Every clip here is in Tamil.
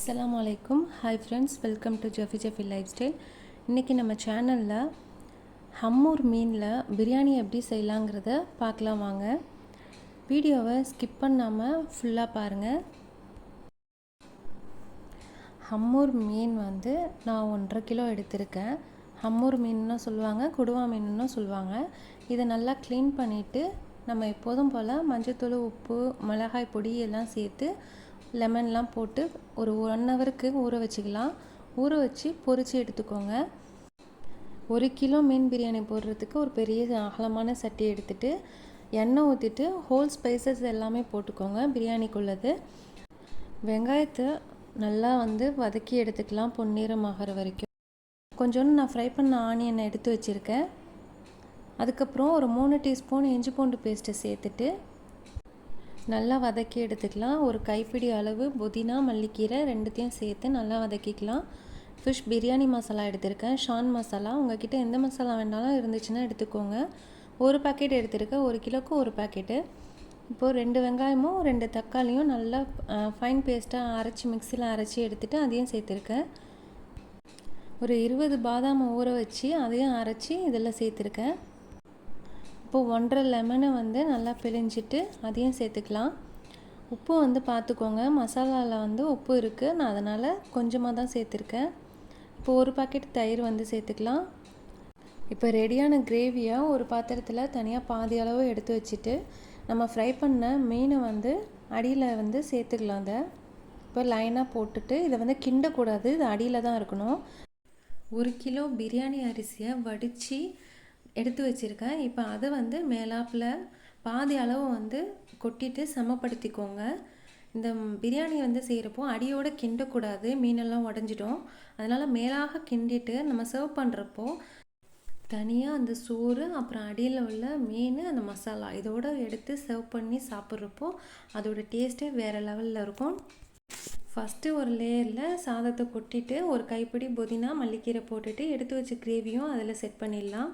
அஸ்லாம் வலைக்கும் hi friends welcome to Jaffy Jaffy lifestyle இன்றைக்கி நம்ம சேனலில் ஹம்மூர் மீனில் பிரியாணி எப்படி செய்யலாங்கிறத பார்க்கலாம் வாங்க. வீடியோவை ஸ்கிப் பண்ணாமல் ஃபுல்லாக பாருங்கள் ஹம்மூர் மீன் வந்து நான் ஒன்றரை கிலோ எடுத்திருக்கேன். ஹம்மூர் மீன்னு சொல்லுவாங்க கொடுவா மீன்னு சொல்லுவாங்க. இதை நல்லா க்ளீன் பண்ணிவிட்டு நம்ம எப்போதும் போல் மஞ்சத்தூள் உப்பு மிளகாய் பொடி எல்லாம் சேர்த்து லெமன்லாம் போட்டு ஒரு ஒன் ஹவருக்கு ஊற வச்சுக்கலாம். ஊற வச்சு பொரித்து எடுத்துக்கோங்க. ஒரு கிலோ மீன் பிரியாணி போடுறதுக்கு ஒரு பெரிய அகலமான சட்டி எடுத்துகிட்டு எண்ணெய் ஊற்றிட்டு ஹோல் ஸ்பைசஸ் எல்லாமே போட்டுக்கோங்க பிரியாணிக்குள்ளது. வெங்காயத்தை நல்லா வந்து வதக்கி எடுத்துக்கலாம் பொன்னிறம் ஆகிற வரைக்கும். கொஞ்சோண்டு நான் ஃப்ரை பண்ண ஆனியனை எடுத்து வச்சுருக்கேன். அதுக்கப்புறம் ஒரு மூணு டீஸ்பூன் இஞ்சி பூண்டு பேஸ்ட்டை சேர்த்துட்டு நல்லா வதக்கி எடுத்துக்கலாம். ஒரு கைப்பிடி அளவு புதினா மல்லிக்கீரை ரெண்டுத்தையும் சேர்த்து நல்லா வதக்கிக்கலாம். ஃபிஷ் பிரியாணி மசாலா எடுத்திருக்கேன். ஷான் மசாலா. உங்ககிட்ட எந்த மசாலா வேணாலும் இருந்துச்சுன்னா எடுத்துக்கோங்க. ஒரு பாக்கெட் எடுத்திருக்கேன் ஒரு கிலோக்கு ஒரு பாக்கெட்டு இப்போது ரெண்டு வெங்காயமும் ரெண்டு தக்காளியும் நல்லா ஃபைன் பேஸ்ட்டாக அரைச்சி மிக்சியில் அரைச்சி எடுத்துகிட்டு அதையும் சேர்த்துருக்கேன். ஒரு இருபது பாதாமை ஊற வச்சு அதையும் அரைச்சி இதில் சேர்த்துருக்கேன். இப்போ ஒன்றரை லெமனை வந்து நல்லா பிழிஞ்சிட்டு அதையும் சேர்த்துக்கலாம். உப்பு வந்து பார்த்துக்கோங்க மசாலாவில் வந்து உப்பு இருக்குது நான் அதனால் கொஞ்சமாக தான் சேர்த்துருக்கேன். இப்போ ஒரு பாக்கெட் தயிர் வந்து சேர்த்துக்கலாம். இப்போ ரெடியான கிரேவியை ஒரு பாத்திரத்தில் தனியாக பாதி அளவு எடுத்து வச்சுட்டு நம்ம ஃப்ரை பண்ண மீனை வந்து அடியில் வந்து சேர்த்துக்கலாம் அதை இப்போ லைனாக போட்டுட்டு இதை வந்து கிண்டக்கூடாது. இது அடியில் தான் இருக்கணும். ஒரு கிலோ பிரியாணி அரிசியை வடித்து எடுத்து வச்சுருக்கேன். இப்போ அதை வந்து மேலாப்பில் பாதி அளவு வந்து கொட்டிட்டு சமப்படுத்திக்கோங்க. இந்த பிரியாணி வந்து செய்கிறப்போ அடியோடு கிண்டக்கூடாது. மீனெல்லாம் உடஞ்சிடும். அதனால் மேலாக கிண்டிட்டு நம்ம சர்வ் பண்ணுறப்போ தனியாக அந்த சோறு அப்புறம் அடியில் உள்ள மீன் அந்த மசாலா இதோடு எடுத்து சர்வ் பண்ணி சாப்பிட்றப்போ அதோட டேஸ்ட்டே வேறு லெவலில் இருக்கும். ஃபஸ்ட்டு ஒரு லேயரில் சாதத்தை கொட்டிட்டு ஒரு கைப்பிடி புதினா மல்லிக்கீரை போட்டுட்டு எடுத்து வச்ச கிரேவியும் அதில் செட் பண்ணிடலாம்.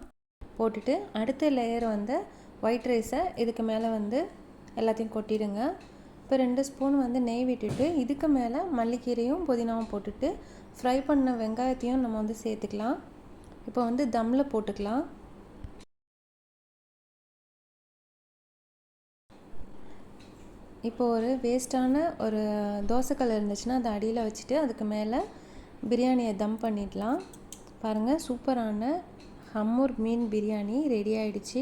போட்டுட்டு அடுத்த லேயர் வந்து ஒயிட் ரைஸை இதுக்கு மேலே வந்து எல்லாத்தையும் கொட்டிடுங்க. இப்போ ரெண்டு ஸ்பூன் வந்து நெய் விட்டுட்டு இதுக்கு மேலே மல்லிக்கீரையும் புதினாவும் போட்டுட்டு ஃப்ரை பண்ண வெங்காயத்தையும் நம்ம வந்து சேர்த்துக்கலாம். இப்போ வந்து தம்மில் போட்டுக்கலாம். இப்போ ஒரு வேஸ்ட்டான ஒரு தோசைக்கல் இருந்துச்சுன்னா அதை அடியில் வச்சுட்டு அதுக்கு மேலே பிரியாணியை தம் பண்ணிடலாம். பாருங்கள் சூப்பரான ஹம்மூர் மீன் பிரியாணி ரெடி ஆகிடுச்சி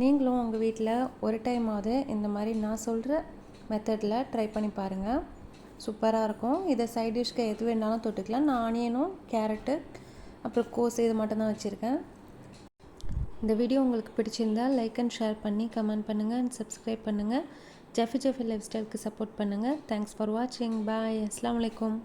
நீங்களும் உங்கள் வீட்டில் ஒரு டைமாவது இந்த மாதிரி நான் சொல்கிற மெத்தடில் ட்ரை பண்ணி பாருங்கள் சூப்பராக இருக்கும். இதை சைட் டிஷ்க்கு எது வேணாலும் தொட்டுக்கலாம். நான் ஆனியனும் கேரட்டு அப்புறம் கோஸ் இது மட்டும்தான் வச்சுருக்கேன். இந்த வீடியோ உங்களுக்கு பிடிச்சிருந்தால் லைக் அண்ட் ஷேர் பண்ணி கமெண்ட் பண்ணுங்கள் அண்ட் சப்ஸ்கிரைப் பண்ணுங்கள் ஜெஃபி ஜெஃபி லைஃப் ஸ்டைலுக்கு சப்போர்ட் பண்ணுங்கள் தேங்க்ஸ் ஃபார் வாட்சிங் பாய் அஸ்லாம் வலைக்கம்